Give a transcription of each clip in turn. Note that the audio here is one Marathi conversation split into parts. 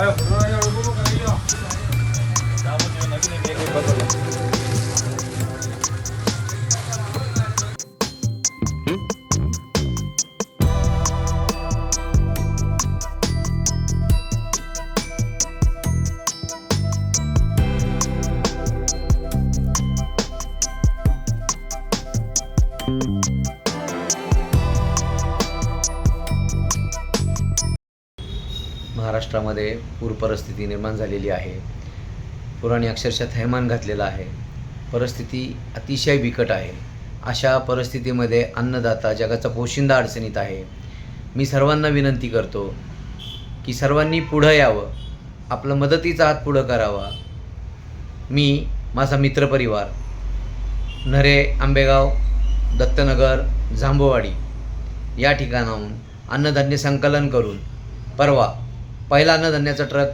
Ayakkabı. महाराष्ट्रामध्ये पूर परिस्थिती निर्माण झालेली आहे. पुराने अक्षरशः थैमान घातलेलं आहे. परिस्थिती अतिशय बिकट आहे. अशा परिस्थितीमध्ये अन्नदाता जगाचा पोशिंदा अडचणीत आहे. मी सर्वांना विनंती करतो की सर्वांनी पुढं यावं. आपलं मदतीचा हात पुढं करावा. मी माझा मित्रपरिवार नरे आंबेगाव दत्तनगर जांभूवाडी या ठिकाणाहून अन्नधान्य संकलन करून परवा पहिला अन्नधान्याचा ट्रक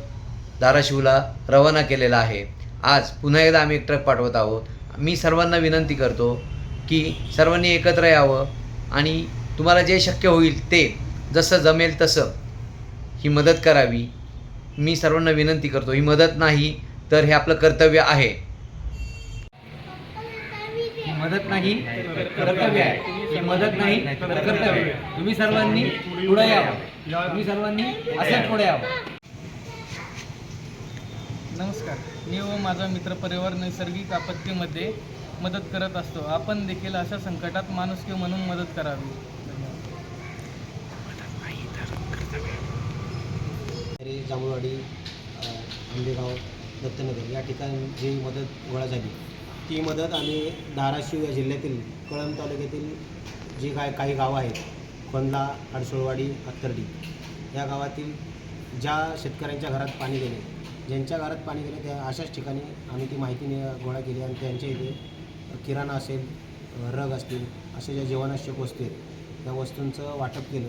धाराशिवला रवाना केलेला आहे. आज पुन्हा एकदा आम्ही एक ट्रक पाठवत आहोत. मी सर्वांना विनंती करतो की सर्वांनी एकत्र यावं आणि तुम्हाला जे शक्य होईल ते जसं जमेल तसं ही मदत करावी. मी सर्वांना विनंती करतो. ही मदत नाही तर हे आपलं कर्तव्य आहे. मदत नाही तर कर्तव्य आहे. ही मदत नाही तर कर्तव्य आहे. तुम्ही सर्वांनी पुढे यावं. तुम्ही सर्वांनी असंच पुढे यावं. नमस्कार. मी व माझा मित्रपरिवार नैसर्गिक आपत्तीमध्ये मदत करत असतो. आपण देखील अशा संकटात माणुसकी म्हणून मदत करावी. तरी जांभूळवाडी आंबेगाव दत्तनगर या ठिकाणी जी मदत गोळा झाली. ती मदत आम्ही धाराशिव या जिल्ह्यातील कळंब तालुक्यातील जी काय काही गावं आहेत खोंदला अडसोळवाडी अत्तर्डी या गावातील ज्या शेतकऱ्यांच्या घरात पाणी गेले ज्यांच्या घरात पाणी गेले त्या अशाच ठिकाणी आम्ही ती माहिती गोळा केली आणि त्यांच्या इथे किराणा असेल रग असतील असे ज्या जीवनावश्यक वस्तू आहेत त्या वस्तूंचं वाटप केलं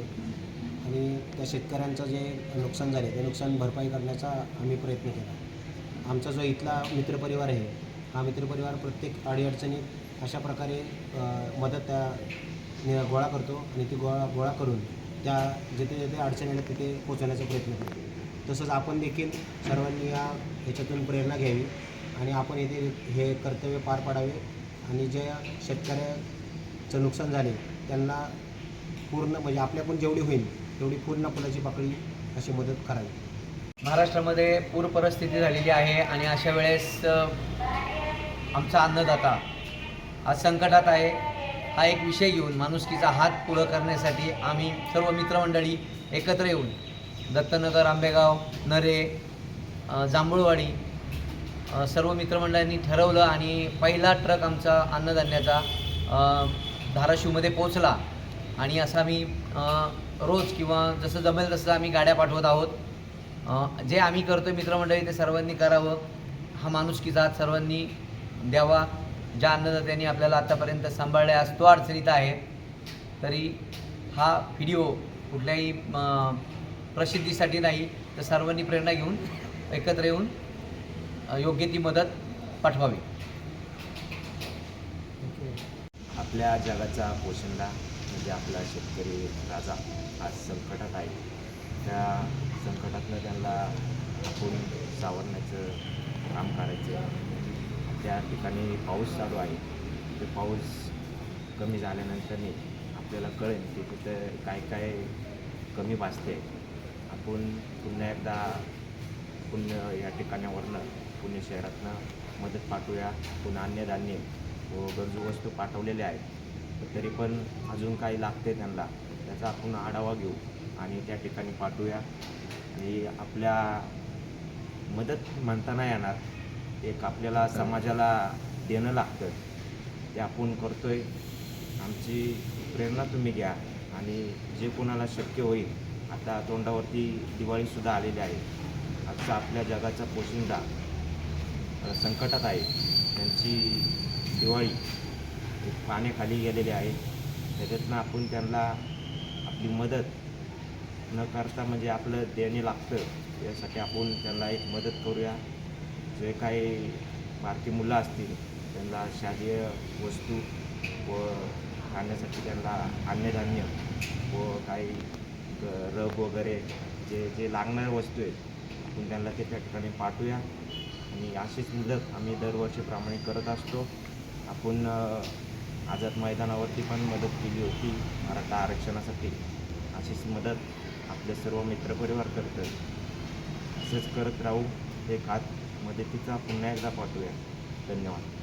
आणि त्या शेतकऱ्यांचं जे नुकसान झाले ते नुकसान भरपाई करण्याचा आम्ही प्रयत्न केला. आमचा जो इथला मित्रपरिवार आहे हा मित्रपरिवार प्रत्येक अडीअडचणीत अशा प्रकारे मदत त्या नि- गोळा करतो आणि ती गोळा गोळा करून त्या जिथे जिथे अडचणी आल्या तिथे पोचवण्याचा प्रयत्न करतो. तसंच आपण देखील सर्वांनी या ह्याच्यातून प्रेरणा घ्यावी आणि आपण येथे हे कर्तव्य पार पाडावे आणि जे शेतकऱ्याचं नुकसान झाले त्यांना पूर्ण म्हणजे आपल्याकडून जेवढी होईल तेवढी पूर्ण फुलाची पाकळी अशी मदत करावी. महाराष्ट्रामध्ये पूर परिस्थिती झालेली आहे आणि अशा वेळेस आमचा अन्नदाता आज संकटात आहे. हा एक विषय घेऊन माणुसकीचा हात पुढं करण्यासाठी आम्ही सर्व मित्रमंडळी एकत्र येऊन दत्तनगर आंबेगाव नरे अ, जांभूळवाडी सर्व मित्रमंडळांनी ठरवलं आणि पहिला ट्रक आमचा अन्नधान्याचा धाराशिवमध्ये पोचला आणि असा आम्ही रोज किंवा जसं जमेल तसं आम्ही गाड्या पाठवत आहोत. जे आम्ही करतो मित्रमंडळी ते सर्वांनी करावं. हा माणुसकीचा हात सर्वांनी द्यावा. ज्या अन्नदात्यांनी आपल्याला आत्तापर्यंत सांभाळल्या आज तो अडचणीत आहे तरी हा व्हिडिओ कुठल्याही प्रसिद्धीसाठी नाही तर सर्वांनी प्रेरणा घेऊन एकत्र येऊन योग्य ती मदत पाठवावी. आपल्या जगाचा पोशिंदा म्हणजे आपला शेतकरी राजा आज संकटात आहे. त्या संकटातनं त्यांना आपण सावरण्याचं काम करायचं. त्या ठिकाणी पाऊस चालू आहे. ते पाऊस कमी झाल्यानंतरनी आपल्याला कळेल की तिथं काय काय कमी भासते. आपण पुन्हा एकदा पुण्य या ठिकाणावरनं पुणे शहरातनं मदत पाठवूया. पुन्हा अन्नधान्य व गरजू वस्तू पाठवलेल्या आहेत. तरी पण अजून काही लागते त्यांना. त्याचा आपण आढावा घेऊ आणि त्या ठिकाणी पाठवूया. आणि आपल्या मदत म्हणता नाही येणार. एक आपल्याला समाजाला देणं लागतं. ते आपण करतोय. आमची प्रेरणा तुम्ही घ्या. आणि जे कोणाला शक्य होईल आता तोंडावरती दिवाळीसुद्धा आलेली आहे. आजचा आपल्या जगाचा पोशिंदा संकटात आहे. त्यांची दिवाळी पाण्याखाली गेलेली आहे. त्याच्यातनं आपण त्यांना आपली मदत न करता म्हणजे आपलं देणे लागतं. यासाठी आपण त्यांना एक मदत करूया. जे काही भारतीय मुलं असतील त्यांना शालेय वस्तू व खाण्यासाठी त्यांना अन्नधान्य व काही रब वगैरे जे जे लागणाऱ्या वस्तू आहेत आपण त्यांना ते त्या ठिकाणी पाठवूया. आणि अशीच मदत आम्ही दरवर्षीप्रमाणे करत असतो. आपण आझाद मैदानावरती पण मदत केली होती. मराठा आरक्षणासाठी अशीच मदत आपले सर्व मित्रपरिवार करतं असंच करत राहू. हे खात मदतीचा पुन्हा एकदा पाठवूया. धन्यवाद.